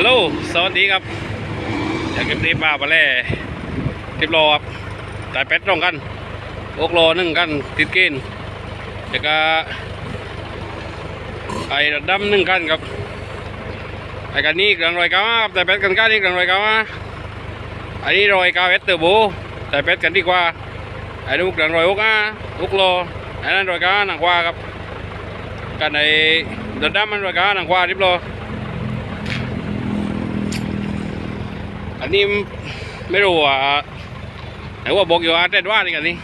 ฮัลโหล สวัสดีครับจากคลิปนี้มาไปแล้วทิปโลครับจ่ายเป็ดตรงกันอกโลหนึ่งกัน ติดเกินแล้วก็ไอ้ดำหนึ่งกันครับ ไอ้กันนี้กลางรอยก้าวครับจ่เป็ดกันกันนี่กลางรอยก้าวอันนี้รอยก้าวเอสเตอร์โบจ่เป็ดกันดีกว่า ไอ้ลูกกลางรอยอกอะอกโลไอ้นั่นรอยก้าวหนังกว่าครับ กันไอ้ดำมันรอยก้าวหนังกว่าทิปโล อันนี้ไม่รู้ว่าไหนว่าบอกอยู่อาเต้นว่านี่กันนี่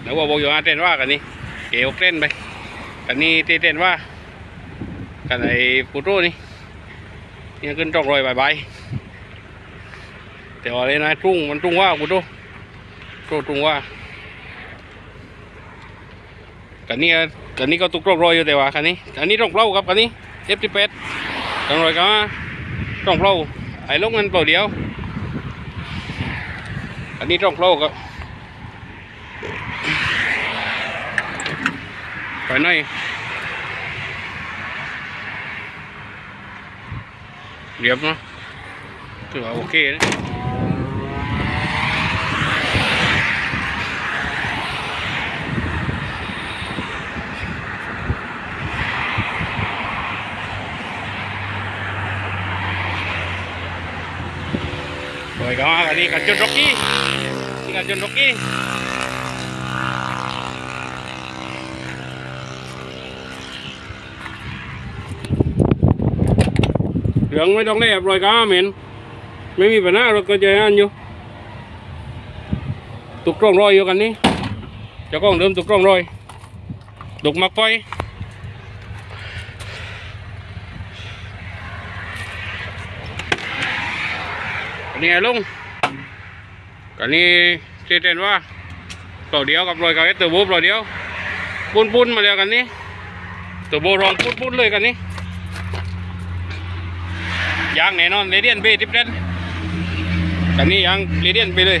ไหนว่าบอกอยู่อาเต้นว่ากันนี่เกี่ยวเต้นไปกันนี่เต้นว่ากันไอ้ปูโต้นี่นี่ขึ้นตรงรอยบายๆแต่ว่าเลยนะตุ้งมันตุ้งว่าปูโต้โต้ตุ้งว่ากันนี่กันนี่ก็ตุกตรงรอยอยู่แต่ว่ากันนี้อันนี้ตรงเล่าครับกันนี้เอฟทีเป็ด ต้อง rồi có trong lâu ấy lúc anh vào điếu anh đi trong lâu cơ phải này đẹp nó cứ bảo ok đấy rồi đó đi ওই গাওয়া গাড়ি Curzon Rocky Curzon Rocky đường mới đông đẹp rồi cá mình. Mấy mi bữa nào rồi coi chơi ăn nhiêu tục tròn rồi, vô cần đi. Cho con đơm tục tròn rồi. Tục mặc coi quay Cái này lung cái này trên trên ว่าตัวเดียวกับรอยกับไอ้ตัวบูบรอยเดียวปุ้นปุ้นมาแล้วกันนี่ตัวโบรองปุ้นปุ้นเลยกันนี่ยางแน่นอนเรเดียนไปทิปเดนกันนี่ยางเรเดียนไปเลย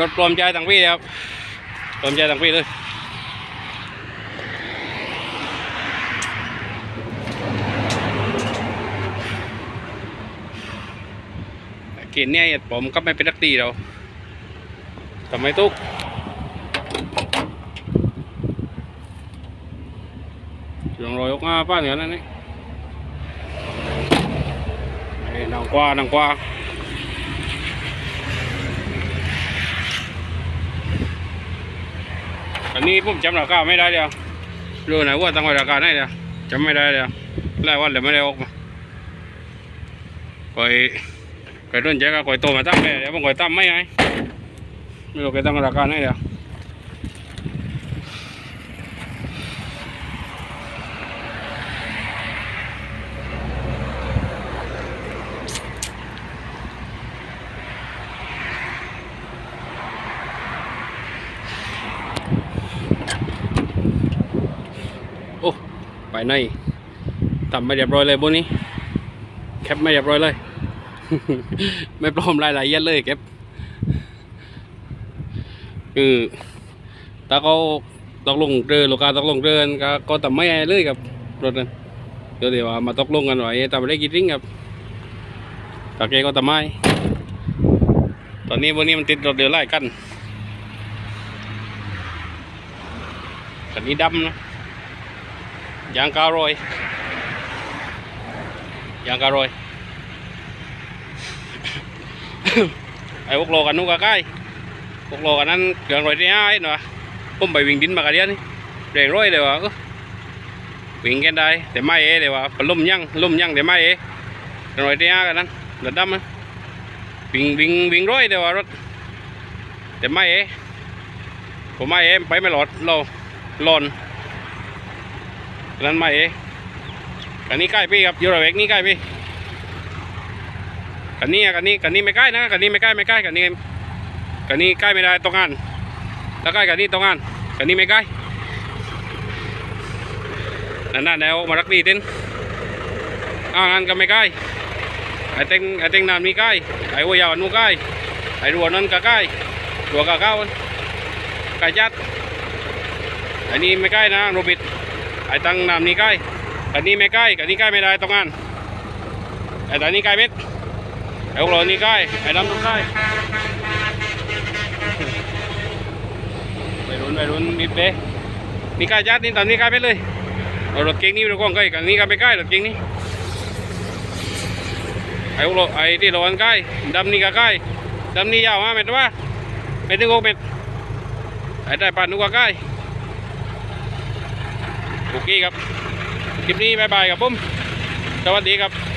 รถปลอมใจต่างพี่ครับเติมใจต่างพี่เลยกินเนี่ยผมก็ไม่เป็นนักตีเราทำไมตุ๊กลองรอยออกมาป้าเหนือนั่นนี่ไอ้นางกว่านางกว่า อันนี้ผมจำราคาไม่ได้เดียวรู้ไหนว่าตั้งไว้ราคาไหนเดียวจำไม่ได้เดียวไลายวันเดียวไม่ได้ออกมาคอยคอยต้นแจ๊กคอยโตมาตั้งไม่เดี๋ยวผมคอยตั้มไม่ไงไม่รู้คอยตั้งราคาไหนเดียวโอ้ ไปในทำไม่เรียบร้อยเลยบนนี้ แคปไม่เรียบร้อยเลย ไม่ปลอมรายละเอียดเลยแคปคือถ้าเขาตกลงเรือลูกค้าตกลงเรือก็ก็ทำไม่เลยครับรถนั้นเดี๋ยวเดี๋ยวว่ามาตกลงกันไว้ทำได้กี่ริ้งครับตะเกียก็ทำไม่ตอนนี้บนนี้มันติดรถเดือดไล่กันคันนี้ดำนะ ยางกาวโรยยางกาวโรยไอ้พวกโลกันนู้นก็ใกล้พวกโลกันนั้นเกลืองโรยที่ห้าเห็นปะผมไปวิ่งดินมากระเดีย นั้นไม่เอเดี๋ยวว่าเอหน่อยเดียวกันนั้นระดับมันวิ่งวิ่งวิ่งร้อยเดี๋ยวว่ารถแต่ไม่เอผมไม่เอไปไม่หลอดเราหลอนนั้นไม่เอกันนี้ใกล้พี่ครับยูโรเวกนี่ใกล้พี่กันนี้อะกันนี้กันนี้ไม่ใกล้นะกันนี้ไม่ใกล้ไม่ใกล้กันนี้กันนี้ใกล้ไม่ได้ตรงงานแล้วใกล้กันนี้ตรงงานกันนี้ไม่ใกล้นั่นน่ะแนวมารักดีเต้นอ่างานก็ไม่ใกล้ไอ้เต็งไอ้เต็งนานมีใกล้ไอ้วัวยาวนู่นใกล้ไอ้รัวนั่นก็ใกล้รัวก็เก้าใกล้จัดอ้นี่ไม่ใกล้นะโรบิด ไอ้ตังนามนี่ใกล้กันนี้ไม่ใกล้กันนี้ใกล้ไม่ได้ตรงงานไอ้ตอนนี้ใกล้เม็ดไอ้พวกเรานี่ใกล้ไอ้ดำต้องใกล้ไปรุนไปรุนบีบเด้นี่ใกล้จัดนี่ตอนนี้ใกล้ไปเลยเอารถเก่งนี่เรากล้องใกล้กันนี่ก็ไม่ใกล้รถเก่งนี่ไอ้พวกเราไอ้ที่เราอันใกล้ดำนี่ก็ใกล้ดำนี่ยาวห้าเมตรว่าไม่ถึงหกเมตรไอ้ได้ปานนุกว่าใกล้ บุกี้ครับคลิปนี้บายบายครับผมสวัสดีครับ